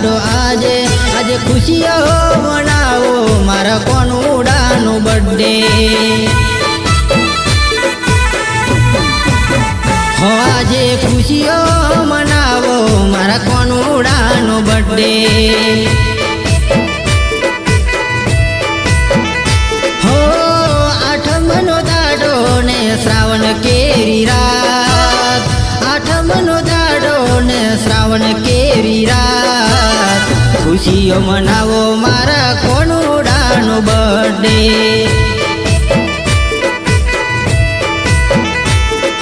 કાઢો આજે આજે ખુશીઓ મનાવો, મારા કોનું ઉડાનું બર્થડે હો, આજે ખુશીઓ મનાવો, મારા કોનું ઉડાનો બર્થડે હો, આઠમનો દાડો શ્રાવણ કેરી રાત, આઠમનો દાડો ને શ્રાવણ ખુશીઓ મનાવો મારા કોનોડાનો બર્થડે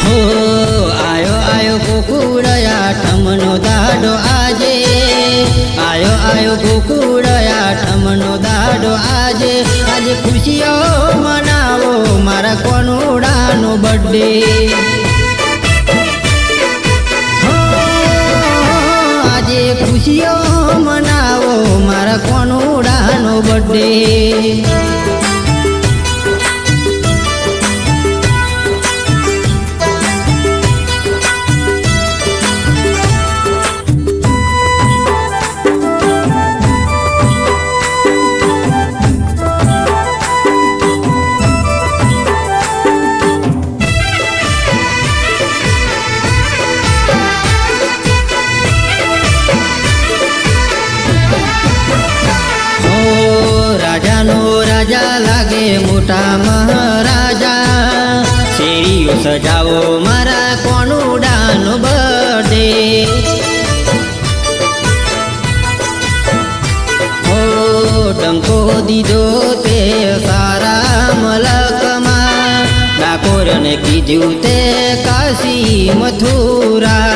હો, આયો આયો ગોકુળયા ઠમનો દાડો આજે. આયો આયો ગોકુળયા ઠમનો દાડો આજે. આજે ખુશીઓ મનાવો મારા કોનુડાનો બર્થડે ખુશીઓ મારા કોનુડાનો બર્થડે મોટા મહારાજા. શેરીઓ સજાવો, મારા કોનુડાનો બર્થડે. ઓ ડંકો દીધો તે સારા મલકમાં. ડાકોરને કીધું તે કાશી મથુરા.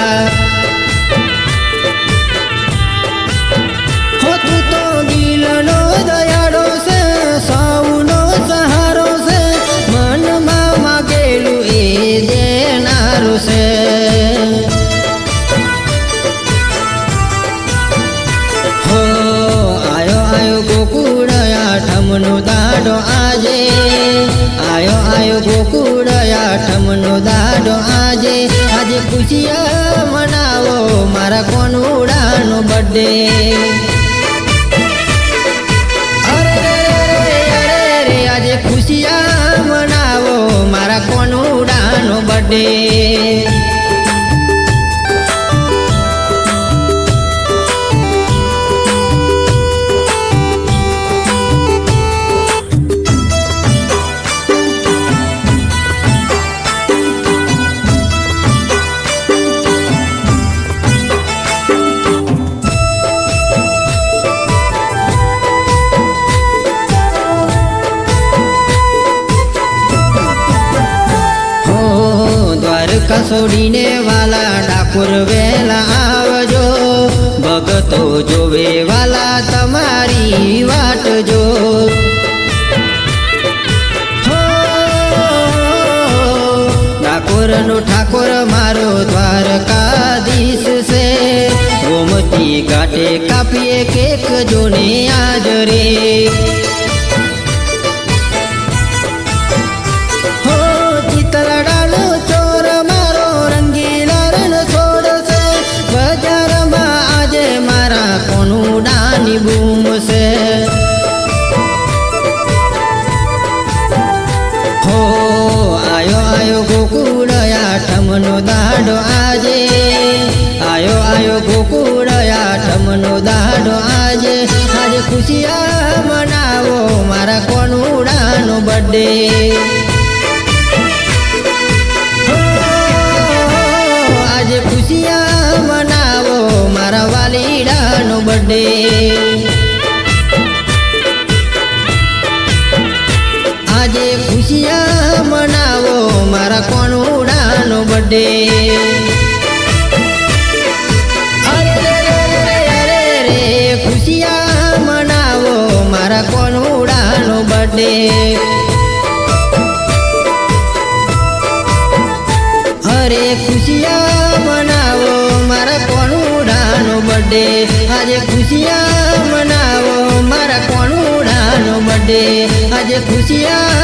ખુશિયા મનાવો. મારા કોનુડાનો બર્થડે છોડીને વાલા ડાકોર વેલા આવજો. ભગતો જોવે વાલા તમારી વાટ જો. હો, ડાકોરનો ઠાકોર મારો દ્વારકાધીશ છે. ગોમતી ઘાટે કાપીએ કેક જોને આજરે હો મારા કોનુડાનો બર્થડે આજે ખુશિયા મનાવો મારા વાલીડાનો બર્થડે આજે ખુશિયા મનાવો મારા કોનુડાનો બર્થડે મારા કોનુડાનો બર્થડે અરે ખુશિયા મનાવો, મારા કોણુડાનો બર્થડે આજે ખુશિયા મનાવો, મારા કોણુડાનો બર્થડે આજે ખુશિયા